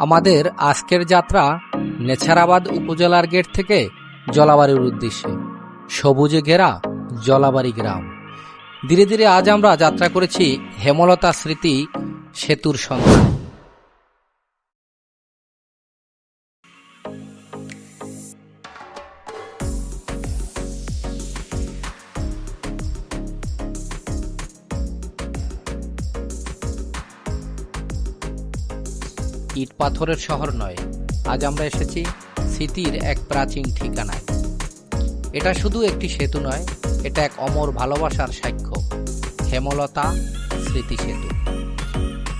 আমাদের আজকের যাত্রা নেছারাবাদ উপজেলার গেট থেকে জলাবাড়ির উদ্দেশ্যে। সবুজে ঘেরা জলাবাড়ি গ্রাম। ধীরে ধীরে আজ আমরা যাত্রা করেছি হেমলতা স্মৃতি সেতুর সন্ধানে। ইট পাথরের শহর নয়। আজ আমরা এসেছি স্মৃতির এক প্রাচীন ঠিকানায়। এটা শুধু একটি সেতু নয়, এটা এক অমর ভালোবাসার সাক্ষ্য। হেমলতা স্মৃতি সেতু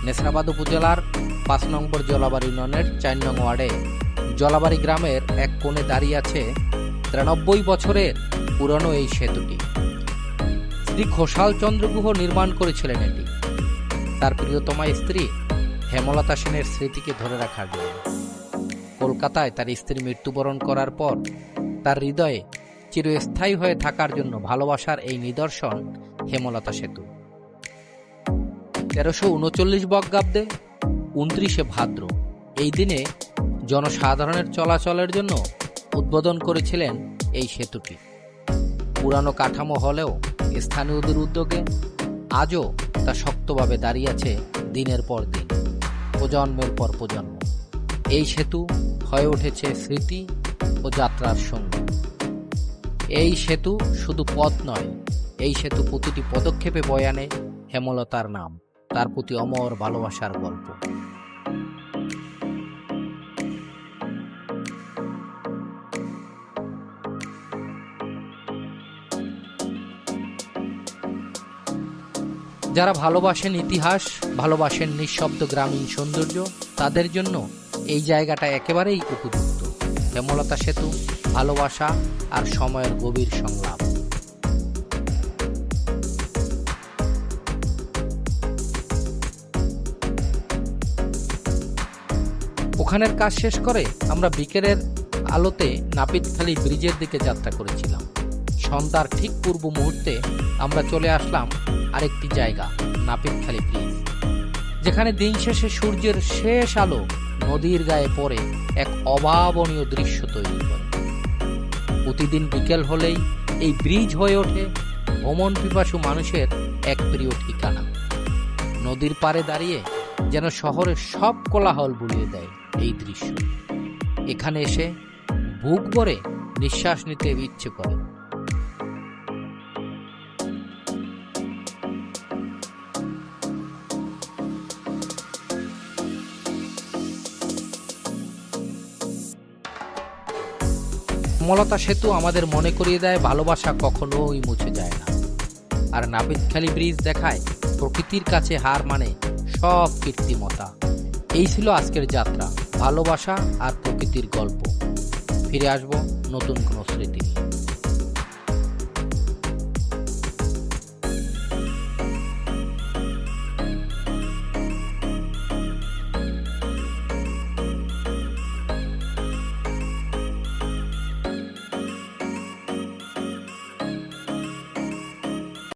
নেসরাবাদ উপজেলার পাঁচ নম্বর জলাবাড়ি ইউনিয়নের চার নং ওয়ার্ডে জলাবাড়ি গ্রামের এক কোণে দাঁড়িয়ে আছে তিরানব্বই বছরের পুরনো এই সেতুটি। শ্রী ঘোষাল চন্দ্রগুহ নির্মাণ করেছিলেন এটি। তার প্রিয়তমা স্ত্রী হেমলতা সেনের স্মৃতিকে ধরে রাখার জন্য। কলকাতায় তার স্ত্রী মৃত্যুবরণ করার পর তার হৃদয়ে চিরস্থায়ী হয়ে থাকার জন্য ভালোবাসার এই নিদর্শন হেমলতা সেতু। তেরোশো উনচল্লিশ বজ্ঞাব্দে উনত্রিশে ভাদ্র এই দিনে জনসাধারণের চলাচলের জন্য উদ্বোধন করেছিলেন এই সেতুটি। পুরানো কাঠামো হলেও স্থানীয়দের উদ্যোগে আজও তা শক্তভাবে দাঁড়িয়ে আছে দিনের পর দিন। প্রজন্মের পর প্রজন্ম। এই সেতু হয়ে উঠেছে স্মৃতি ও যাত্রার সঙ্গী। এই সেতু শুধু পথ নয়, এই সেতু প্রতিটি পদক্ষেপে বয়ানে হেমলতার নাম, তার প্রতি অমর ভালোবাসার গল্প। যারা ভালোবাসেন ইতিহাস, ভালোবাসেন নিঃশব্দ গ্রামীণ সৌন্দর্য, তাদের জন্য এই জায়গাটা একেবারেই উপযুক্ত। হেমলতা সেতু, ভালোবাসা আর সময়ের গভীর সংলাপ। ওখানের কাজ শেষ করে আমরা বিকেলের আলোতে নাপিতখালী ব্রিজের দিকে যাত্রা করেছিলাম। সন্ধ্যার ঠিক পূর্ব মুহূর্তে আমরা চলে আসলাম আরেকটি জায়গা নাপিতখালী ব্রিজ যেখানে দিন শেষে সূর্যের শেষ আলো নদীর গায়ে পড়ে এক অভাবনীয় দৃশ্য তৈরি করে। প্রতিদিন বিকেল হলেই এই ব্রিজ হয়ে ওঠে ভ্রমণ পিপাসু মানুষের এক প্রিয় ঠিকানা। নদীর পাড়ে দাঁড়িয়ে যেন শহরের সব কোলাহল বুলিয়ে দেয় এই দৃশ্য। এখানে এসে বুক ভরে নিঃশ্বাস নিতে ইচ্ছে করে। মলতা সেতু আমাদের মনে করিয়ে দেয়, ভালোবাসা কখনোই মুছে যায় না। আর নাপিতখালী ব্রিজ দেখায়, প্রকৃতির কাছে হার মানে সব কীর্তিমতা। এই ছিল আজকের যাত্রা, ভালোবাসা আর প্রকৃতির গল্প। ফিরে আসব নতুন কোনো স্মৃতি